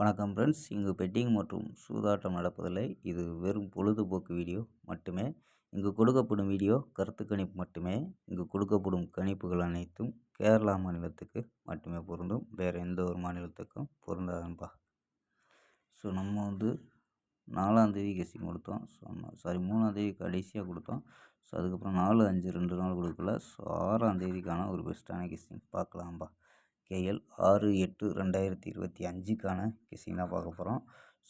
வணக்கம் ஃப்ரெண்ட்ஸ் இங்கு பெட்டிங் மற்றும் சூதாட்டம் நடப்பதில்லை. இது வெறும் பொழுதுபோக்கு வீடியோ மட்டுமே. இங்கு கொடுக்கப்படும் வீடியோ கருத்து கணிப்பு மட்டுமே. இங்கு கொடுக்கப்படும் கணிப்புகள் அனைத்தும் கேரளா மாநிலத்துக்கு மட்டுமே பொருந்தும். வேறு எந்த ஒரு மாநிலத்துக்கும் பொருந்தாதுப்பா ஸோ நம்ம வந்து நாலாந்தேதி கெஸ்டிங் கொடுத்தோம். ஸோ சாரி மூணாந்தேதி கடைசியாக கொடுத்தோம். ஸோ அதுக்கப்புறம் நாலு அஞ்சு ரெண்டு நாள் கொடுக்கல. ஸோ ஆறாம் தேதிக்கான ஒரு பெஸ்ட்டான கெஸ்டிங் பார்க்கலாம்ப்பா கேஎல் ஆறு எட்டு ரெண்டாயிரத்தி இருபத்தி அஞ்சுக்கான கிசிங் தான் பார்க்க போகிறோம்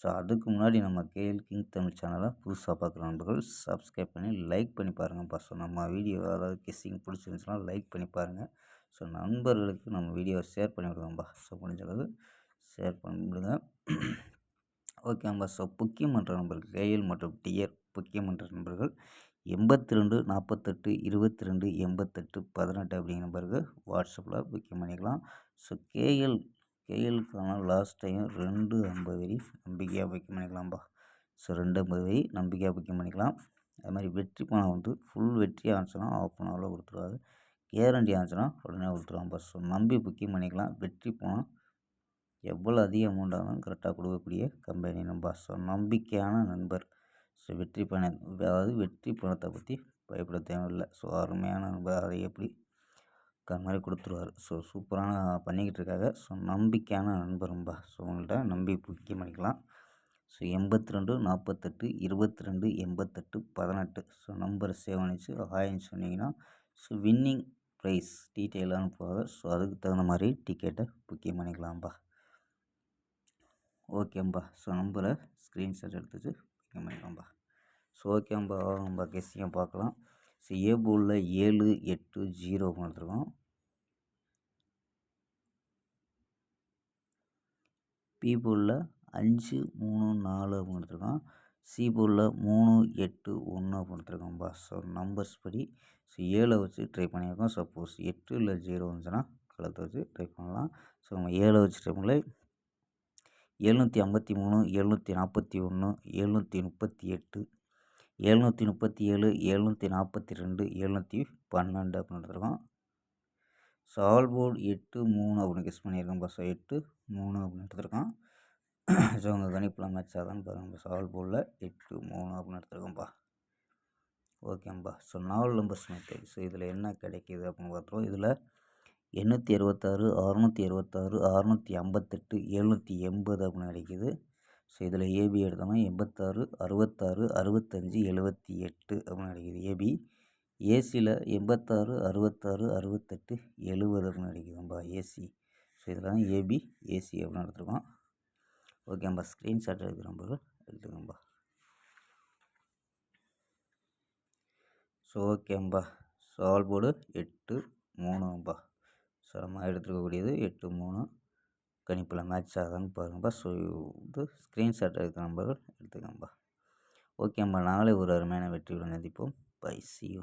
ஸோ அதுக்கு முன்னாடி நம்ம கேஎல் கிங் தமிழ் சேனலை புதுசாக பார்க்குற நண்பர்கள் சப்ஸ்கிரைப் பண்ணி லைக் பண்ணி பாருங்கப்பா ஸோ நம்ம வீடியோ அதாவது கிஸ்ஸிங் பிடிச்சிருந்துச்சுன்னா லைக் பண்ணி பாருங்கள் ஸோ நண்பர்களுக்கு நம்ம வீடியோவை ஷேர் பண்ணி விடுவோம்ப்பா ஸோ முடிஞ்ச அளவு ஷேர் பண்ணிவிடுங்க. ஓகேம்பா ஸோ புக்கியமன்ற நண்பர்கள் கேஎல் மற்றும் டிஎர் புக்கியம் பண்ணுற நண்பர்கள் எண்பத்தி ரெண்டு நாற்பத்தெட்டு இருபத்தி ரெண்டு எண்பத்தெட்டு பதினெட்டு அப்படிங்கிற நம்பருக்கு வாட்ஸ்அப்பில் புக்கிங் பண்ணிக்கலாம். ஸோ கேஎல் கேஎலுக்கான லாஸ்ட் டைம் ரெண்டு ஐம்பது வரி நம்பிக்கையாக புக்கிங் பண்ணிக்கலாம்ப்பா ஸோ ரெண்டு ஐம்பது வரி நம்பிக்கையாக புக்கிங் பண்ணிக்கலாம். அது மாதிரி வெற்றி பணம் வந்து ஃபுல் வெற்றியாக இருந்துச்சுன்னா ஆஃப் அன் ஹவரில் கொடுத்துருவாரு. கேரண்டி ஆச்சுன்னா உடனே கொடுத்துருவாங்கப்பா ஸோ நம்பி புக்கிங் பண்ணிக்கலாம். வெற்றி பணம் எவ்வளோ அதிக அமௌண்ட் இருந்தாலும் கரெக்டாக கொடுக்கக்கூடிய கம்பெனி நம்பர் ஸோ நம்பிக்கையான நண்பர். ஸோ வெற்றி பணம் அதாவது வெற்றி பணத்தை பற்றி பயப்பட தேவையில்லை. ஸோ அருமையான அதை எப்படி அது மாதிரி கொடுத்துருவாரு. ஸோ சூப்பரான பண்ணிக்கிட்டு இருக்காங்க ஸோ நம்பிக்கையான நண்பரும்பா ஸோ உங்கள்கிட்ட நம்பி புக்கிங் பண்ணிக்கலாம். ஸோ எண்பத்தி ரெண்டு நாற்பத்தெட்டு இருபத்தி ரெண்டு எண்பத்தெட்டு பதினெட்டு. ஸோ நம்பரை சேவ் பண்ணிச்சு. ஹாய்னு சொன்னீங்கன்னா ஸோ வின்னிங் ப்ரைஸ் டீட்டெயில் அனுப்புவாங்க. ஸோ அதுக்கு தகுந்த மாதிரி டிக்கெட்டை புக்கிங் பண்ணிக்கலாம்ப்பா ஓகேம்பா. ஸோ நம்பரை ஸ்க்ரீன்ஷாட் எடுத்துச்சு புக்கிங் பண்ணிக்கலாம்ப்பா ஸோ ஓகேம்பா நம்ம கெஸ்ஸிங்க பார்க்கலாம். ஸோ ஏ போலில் ஏழு எட்டு ஜீரோ கொடுத்துருக்கோம். பி போலில் அஞ்சு மூணு நாலு அப்படின்னு எடுத்துருக்கோம் சி போலில் மூணு எட்டு ஒன்று அப்படின்னு கொடுத்துருக்கோம்ப்பா ஸோ நம்பர்ஸ் படி ஸோ ஏழை வச்சு ட்ரை பண்ணியிருக்கோம். சப்போஸ் எட்டு இல்லை ஜீரோ வந்துச்சுன்னா கழுத்தை வச்சு ட்ரை பண்ணலாம். ஸோ நம்ம ஏழை வச்சு ட்ரை பண்ணல. எழுநூற்றி ஐம்பத்தி மூணு எழுநூற்றி நாற்பத்தி ஒன்று எழுநூற்றி முப்பத்தி எட்டு எழுநூற்றி முப்பத்தி ஏழு எழுநூற்றி நாற்பத்தி ரெண்டு எழுநூற்றி பன்னெண்டு அப்படின்னு எடுத்துருக்கோம். சால் போர்டு எட்டு மூணு அப்படின்னு கெஸ் பண்ணியிருக்கோம். பஸ்ஸை எட்டு மூணு அப்படின்னு எடுத்துருக்கோம். ஸோ உங்கள் கணிப்பில் மேட்ச் ஆகுதான்னு பாருங்கள் சால்போர்டில் எட்டு மூணு அப்படின்னு எடுத்துருக்கோம்ப்பா ஓகேம்பா ஸோ நாலு நம்பர்ஸ் மெத்தட் ஸோ இதில் என்ன கிடைக்கிது அப்படின்னு பார்த்துருவோம். இதில் எண்ணூற்றி அறுபத்தாறு அறநூற்றி அறுபத்தாறு அறநூற்றி ஐம்பத்தெட்டு எழுநூற்றி எண்பது அப்படின்னு கிடைக்கிது. ஸோ இதில் ஏபி எடுத்தோம்னா எண்பத்தாறு அறுபத்தாறு அறுபத்தஞ்சி எழுபத்தி எட்டு அப்படின்னு கிடைக்கிது. ஏபி ஏசியில் எண்பத்தாறு அறுபத்தாறு அறுபத்தெட்டு எழுபது அப்படின்னு கிடைக்குதும்பா ஏசி ஸோ இதில் தான் ஏபி ஏசி அப்படின்னு எடுத்துருக்கோம். ஓகேம்பா ஸ்க்ரீன்ஷாட் எடுக்கிற நம்ம எடுத்துக்கோம்பா. ஸோ ஓகேம்பா சால்வோடு எட்டு மூணும்பா ஸோ நம்ம எடுத்துருக்கக்கூடியது. எட்டு மூணு. கணிப்பில் மேட்ச் ஆகுதான்னு பாருங்கப்பா. ஸோ இது ஸ்க்ரீன்ஷாட் எடுக்கிற நம்பர்கள் எடுத்துக்கோங்கப்பா. ஓகேம்பா நாளை ஒரு அருமையான வெற்றியுடன் சந்திப்போம். By C you